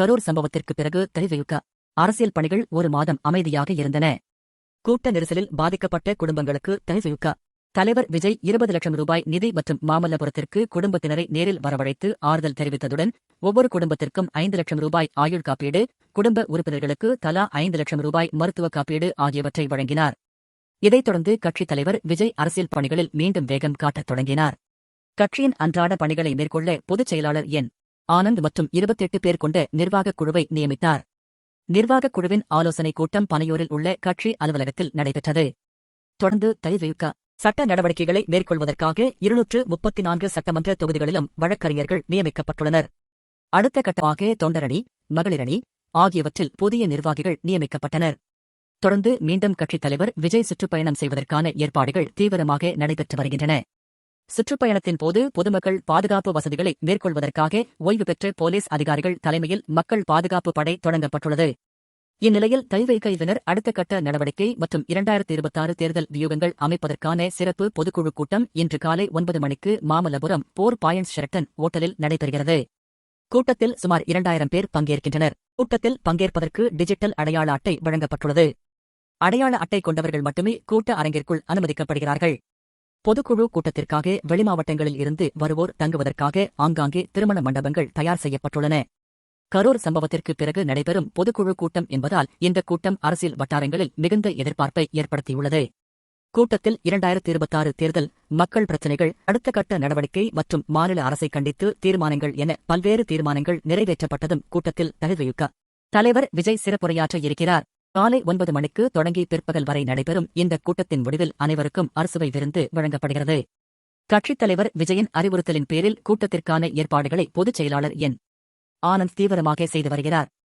கரூர் சம்பவத்திற்கு பிறகு தெரிவிக்க அரசியல் பணிகள் ஒரு மாதம் அமைதியாக இருந்தன. கூட்ட நெரிசலில் பாதிக்கப்பட்ட குடும்பங்களுக்கு தெரிவிக்க தலைவர் விஜய் இருபது லட்சம் ரூபாய் நிதி மற்றும் மாமல்லபுரத்திற்கு குடும்பத்தினரை நேரில் வரவழைத்து ஆறுதல் தெரிவித்ததுடன் ஒவ்வொரு குடும்பத்திற்கும் ஐந்து லட்சம் ரூபாய் ஆயுள் காப்பீடு குடும்ப உறுப்பினர்களுக்கு தலா ஐந்து லட்சம் ரூபாய் மருத்துவ காப்பீடு ஆகியவற்றை வழங்கினார். இதைத் தொடர்ந்து கட்சித் தலைவர் விஜய் அரசியல் பணிகளில் மீண்டும் வேகம் காட்டத் தொடங்கினார். கட்சியின் அன்றாட பணிகளை மேற்கொள்ள பொதுச் செயலாளர் என். ஆனந்த் மற்றும் இருபத்தெட்டு பேர் கொண்ட நிர்வாகக் குழுவை நியமித்தார். நிர்வாகக் குழுவின் ஆலோசனைக் கூட்டம் பனையூரில் உள்ள கட்சி அலுவலகத்தில் நடைபெற்றது. தொடர்ந்து தயவுக்க சட்ட நடவடிக்கைகளை மேற்கொள்வதற்காக இருநூற்று முப்பத்தி நான்கு சட்டமன்ற தொகுதிகளிலும் வழக்கறிஞர்கள் நியமிக்கப்பட்டுள்ளனர். அடுத்த கட்டமாக தொண்டரணி மகளிரணி ஆகியவற்றில் புதிய நிர்வாகிகள் நியமிக்கப்பட்டனர். தொடர்ந்து மீண்டும் கட்சித் தலைவர் விஜய் சுற்றுப்பயணம் செய்வதற்கான ஏற்பாடுகள் தீவிரமாக நடைபெற்று வருகின்றன. சுற்றுப்பயணத்தின் போது பொதுமக்கள் பாதுகாப்பு வசதிகளை மேற்கொள்வதற்காக ஓய்வு பெற்ற போலீஸ் அதிகாரிகள் தலைமையில் மக்கள் பாதுகாப்பு படை தொடங்கப்பட்டுள்ளது. இந்நிலையில் கைவைகைவினர் அடுத்த கட்ட நடவடிக்கை மற்றும் இரண்டாயிரத்தி இருபத்தாறு தேர்தல் வியூகங்கள் அமைப்பதற்கான சிறப்பு பொதுக்குழு கூட்டம் இன்று காலை ஒன்பது மணிக்கு மாமல்லபுரம் போர் பாயன்ஸ் ஷெரட்டன் ஓட்டலில் நடைபெறுகிறது. கூட்டத்தில் சுமார் இரண்டாயிரம் பேர் பங்கேற்கின்றனர். கூட்டத்தில் பங்கேற்பதற்கு டிஜிட்டல் அடையாள அட்டை வழங்கப்பட்டுள்ளது. அடையாள அட்டை கொண்டவர்கள் மட்டுமே கூட்ட அரங்கிற்குள் அனுமதிக்கப்படுகிறார்கள். பொதுக்குழு கூட்டத்திற்காக வெளிமாவட்டங்களில் இருந்து வருவோர் தங்குவதற்காக ஆங்காங்கே திருமண மண்டபங்கள் தயார் செய்யப்பட்டுள்ளன. கரூர் சம்பவத்திற்கு பிறகு நடைபெறும் பொதுக்குழு கூட்டம் என்பதால் இந்த கூட்டம் அரசியல் வட்டாரங்களில் மிகுந்த எதிர்பார்ப்பை ஏற்படுத்தியுள்ளது. கூட்டத்தில் இரண்டாயிரத்தி இருபத்தாறு தேர்தல் மக்கள் பிரச்சினைகள் அடுத்த கட்ட நடவடிக்கை மற்றும் மாநில அரசை கண்டித்து தீர்மானங்கள் என பல்வேறு தீர்மானங்கள் நிறைவேற்றப்பட்டதும் கூட்டத்தில் தகுதியுக்க தலைவர் விஜய் சிறப்புரையாற்ற இருக்கிறார். காலை ஒன்பது மணிக்கு தொடங்கி பிற்பகல் வரை நடைபெறும் இந்த கூட்டத்தின் முடிவில் அனைவருக்கும் அரசுவை விருந்து வழங்கப்படுகிறது. கட்சித் தலைவர் விஜயன் அறிவுறுத்தலின் பேரில் கூட்டத்திற்கான ஏற்பாடுகளை பொதுச் செயலாளர் என். ஆனந்த் தீவிரமாக செய்து வருகிறார்.